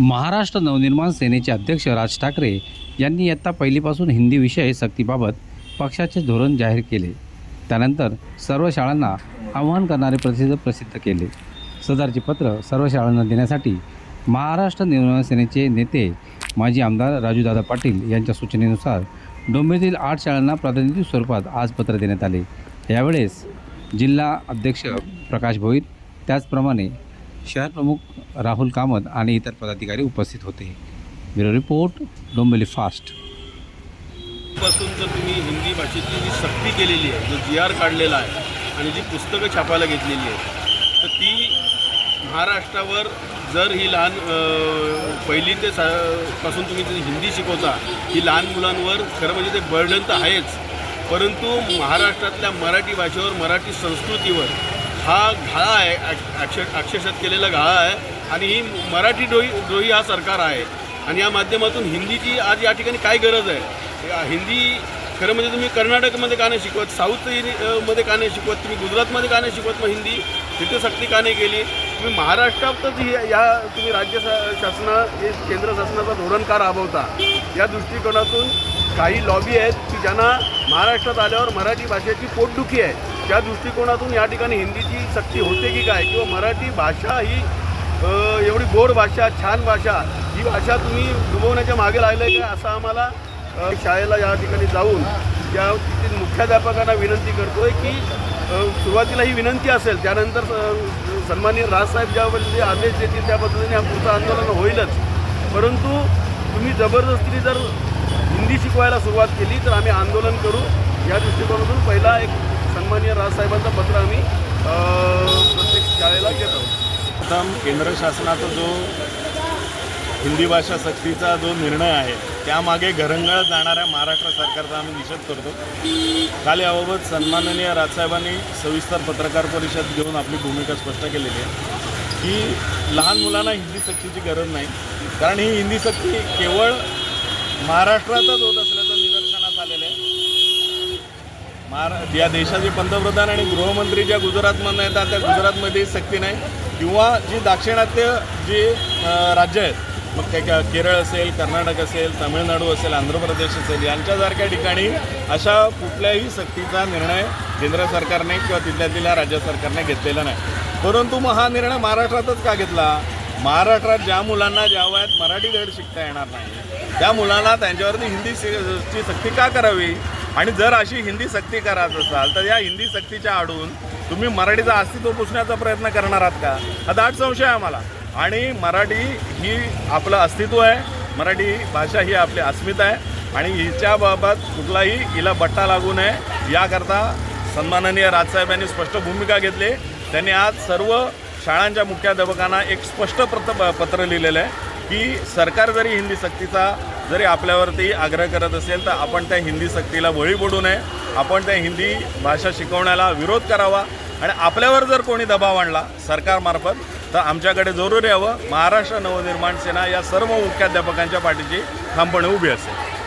महाराष्ट्र नवनिर्माण सेनेचे अध्यक्ष राज ठाकरे यांनी इयत्ता पहिलीपासून हिंदी विषय सक्तीबाबत पक्षाचे धोरण जाहीर केले. त्यानंतर सर्व शाळांना आवाहन करणारे प्रसिद्ध प्रसिद्ध केले. सदरचे पत्र सर्व शाळांना देण्यासाठी महाराष्ट्र निर्माण सेनेचे नेते माजी आमदार राजूदादा पाटील यांच्या सूचनेनुसार डोंबिवलीतील आठ शाळांना प्रातिनिधिक स्वरूपात आज पत्र देण्यात आले. यावेळेस जिल्हा अध्यक्ष प्रकाश भोईर त्याचप्रमाणे शहर प्रमुख राहुल कामत आणि इतर पदाधिकारी उपस्थित होते. Bureau report Dombivli fast. पासून जर तुम्ही हिंदी भाषेची जी सक्ती केलेली आहे जो जी आर काढलेला आहे आणि जी पुस्तकं छापायला घेतलेली आहे तर ती महाराष्ट्रावर जर ही लहान पहिली ते सा पासून तुम्ही जी हिंदी शिकवता ही लहान मुलांवर खरं म्हणजे ते बर्डन तर आहेच. परंतु महाराष्ट्रातल्या मराठी भाषेवर मराठी संस्कृतीवर हा घाळा आहे अक्ष- अक्षर केलेला घाळा आहे. आणि ही मराठी डोई डोई हा सरकार आहे. आणि या माध्यमातून हिंदीची आज या ठिकाणी काय गरज आहे? हिंदी खरं म्हणजे तुम्ही कर्नाटकमध्ये का नाही शिकवत? साऊथमध्ये का नाही शिकवत? तुम्ही गुजरातमध्ये का नाही शिकवत मग हिंदी? तिथे सक्ती का नाही केली? तुम्ही महाराष्ट्रातच ही या तुम्ही राज्य शा- शासना हे केंद्र शासनाचा धोरण का राबवता? या दृष्टिकोनातून काही लॉबी आहेत की ज्यांना महाराष्ट्रात आल्यावर मराठी भाषेची पोटदुखी आहे. त्या दृष्टिकोनातून या ठिकाणी हिंदीची सक्ती होते की काय? किंवा मराठी भाषा ही एवढी गोड भाषा छान भाषा ही भाषा तुम्ही डुबवण्याच्या मागे लागलं आहे का असं आम्हाला शाळेला या ठिकाणी जाऊन त्या तिथील मुख्याध्यापकांना विनंती करतो आहे की सुरुवातीला ही विनंती असेल त्यानंतर अ, सन्माननीय राजसाहेब ज्या जे आदेश देतील त्या पद्धतीने हा पुढचं आंदोलन होईलच. परंतु तुम्ही जबरदस्तीने जर हिंदी शिकवायला सुरुवात केली तर आम्ही आंदोलन करू. या दृष्टिकोनातून पहिला एक सन्माननीय राजसाहेबांचं पत्र आम्ही प्रत्येक शाळेला घेत आहोत. प्रथम केंद्र शासनाचा जो हिंदी भाषा सक्तीचा जो निर्णय आहे त्यामागे घरंगळत जाणाऱ्या महाराष्ट्र सरकारचा आम्ही निषेध करतो. काल याबाबत सन्माननीय राजसाहेबांनी सविस्तर पत्रकार परिषद घेऊन आपली भूमिका स्पष्ट केलेली आहे की लहान मुलांना हिंदी सक्तीची गरज नाही. कारण ही हिंदी सक्ती केवळ महाराष्ट्रातच होत असल्याचं निदर्शनास आलेलं आहे. महारा या देशाचे पंतप्रधान आणि गृहमंत्री ज्या गुजरातमधून येतात त्या गुजरातमध्ये सक्ती नाही. किंवा जी दाक्षिणात्य जी राज्य आहेत मग ते केरळ असेल कर्नाटक असेल तमिळनाडू असेल आंध्र प्रदेश असेल यांच्यासारख्या ठिकाणी अशा कुठल्याही सक्तीचा निर्णय केंद्र सरकारने किंवा तिथल्या तिथल्या राज्य सरकारने घेतलेला नाही. परंतु मग हा निर्णय महाराष्ट्रातच का घेतला? महाराष्ट्रात ज्या मुलांना ज्या वयात मराठी धड शिकता येणार नाही त्या मुलांना त्यांच्यावरती हिंदी ची सक्ती का करावी? आणि जर अशी हिंदी सक्ती करायचं असाल तर या हिंदी सक्तीच्या आडून तुम्ही मराठीचं अस्तित्व पुसण्याचा प्रयत्न करणार आहात का? हा दाट संशय आहे आम्हाला. आणि मराठी ही आपलं अस्तित्व आहे. मराठी भाषा ही आपली अस्मिता आहे. आणि हिच्याबाबत कुठलाही हिला बट्टा लागू नये. याकरता सन्माननीय राजसाहेब यांनी स्पष्ट भूमिका घेतली. त्यांनी आज सर्व शाळांच्या मुख्याध्यापकांना एक स्पष्ट प्रत पत्र लिहिलेलं आहे की सरकार जरी हिंदी सक्तीचा जरी आपल्यावरती आग्रह करत असेल तर आपण त्या हिंदी सक्तीला बळी पडू नये. आपण त्या हिंदी भाषा शिकवण्याला विरोध करावा. आणि आपल्यावर जर कोणी दबाव आणला सरकारमार्फत तर आमच्याकडे जरूर यावं. महाराष्ट्र नवनिर्माण सेना या सर्व मुख्याध्यापकांच्या पाठीची ठामपणे उभी असेल.